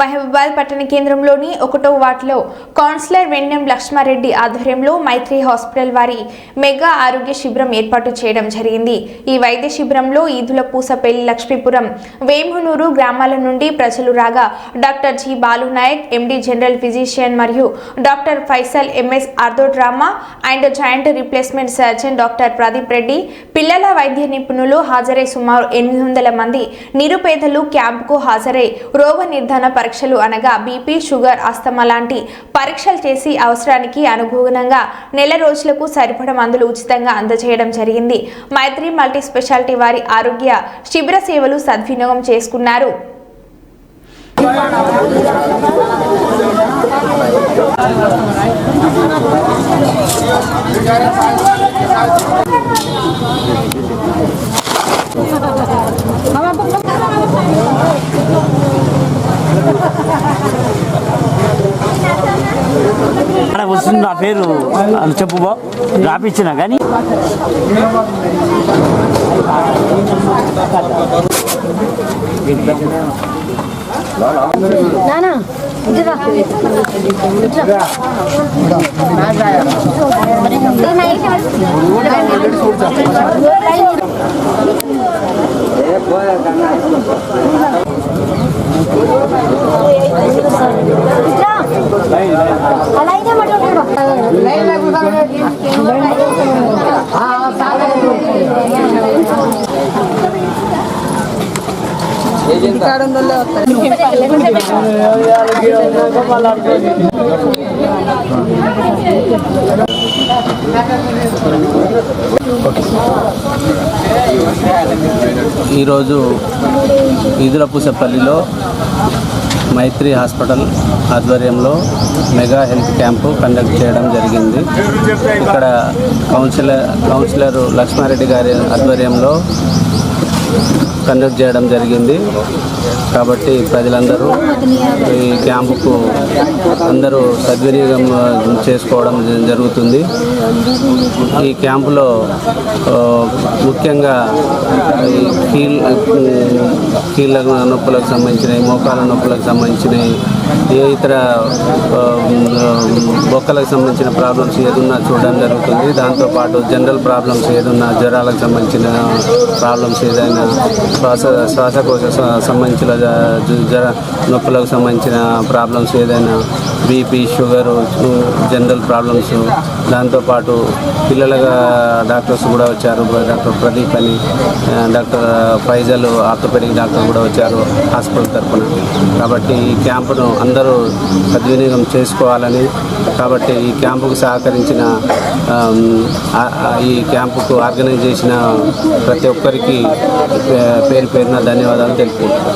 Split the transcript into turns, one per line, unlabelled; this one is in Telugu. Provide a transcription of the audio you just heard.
మహబూబాద్ పట్టణ కేంద్రంలోని ఒకటో వార్డులో కౌన్సిలర్ వెన్నెం లక్ష్మారెడ్డి ఆధ్వర్యంలో మైత్రి హాస్పిటల్ వారి మెగా ఆరోగ్య శిబిరం ఏర్పాటు చేయడం జరిగింది. ఈ వైద్య శిబిరంలో ఈదుల పూసపల్లి లక్ష్మీపురం వేమునూరు గ్రామాల నుండి ప్రజలు రాగా doctor G Balunaik MD general physician మరియు doctor Faisal MS ortho trauma and joint replacement surgeon doctor Pradeep Reddy పిల్లల వైద్య నిపుణులు హాజరై సుమారు ఎనిమిది వందల మంది నిరుపేదలు క్యాంపుకు హాజరై రోగ నిర్ధారణ పరీక్షలు అనగా బీపీ షుగర్ ఆస్తమా లాంటి పరీక్షలు చేసి అవసరానికి అనుగుణంగా నెల రోజులకు సరిపడ మందులు ఉచితంగా అందజేయడం జరిగింది. మైత్రి మల్టీ స్పెషాలిటీ వారి ఆరోగ్య శిబిర సేవలు సద్వినియోగం చేసుకున్నారు.
వస్తుంది నా పేరు అని చెప్పు బా రాపిచ్చిన కానీ.
నానా
ఈరోజు ఈదులపూసపల్లిలో మైత్రి హాస్పిటల్ ఆధ్వర్యంలో మెగా హెల్త్ క్యాంపు కండక్ట్ చేయడం జరిగింది. ఇక్కడ కౌన్సిలర్ కౌన్సిలర్ లక్ష్మారెడ్డి గారి ఆధ్వర్యంలో కండక్ట్ చేయడం జరిగింది. కాబట్టి ప్రజలందరూ ఈ క్యాంపుకు అందరూ సద్వినియోగం చేసుకోవడం జరుగుతుంది. ఈ క్యాంపులో ముఖ్యంగా ఈ కీల్ కీళ్ళ నొప్పులకు సంబంధించినవి మోకాల నొప్పులకు సంబంధించినవి ఏ ఇతర బొక్కలకు సంబంధించిన ప్రాబ్లమ్స్ ఏదున్నా చూడడం జరుగుతుంది. దాంతోపాటు జనరల్ ప్రాబ్లమ్స్ ఏదున్నా జ్వరాలకు సంబంధించిన ప్రాబ్లమ్స్ ఏదైనా శ్వాస శ్వాసకోశ సంబంధించిన జ- జ్వర నొప్పులకు సంబంధించిన ప్రాబ్లమ్స్ ఏదైనా బీపీ షుగర్ జనరల్ ప్రాబ్లమ్స్ దాంతోపాటు పిల్లలగా డాక్టర్స్ కూడా వచ్చారు. డాక్టర్ ప్రదీప్ అని డాక్టర్ ఫైజల్ ఆర్థోపెడిక్ డాక్టర్ కూడా వచ్చారు హాస్పిటల్ తరఫున కాబట్టి ఈ క్యాంపును అందరూ సద్వినియోగం చేసుకోవాలని కాబట్టి ఈ క్యాంపుకు సహకరించిన ఈ క్యాంపుకు ఆర్గనైజ్ చేసిన ప్రతి ఒక్కరికి పేరు పేరున ధన్యవాదాలు తెలుపుకుంటున్నాను.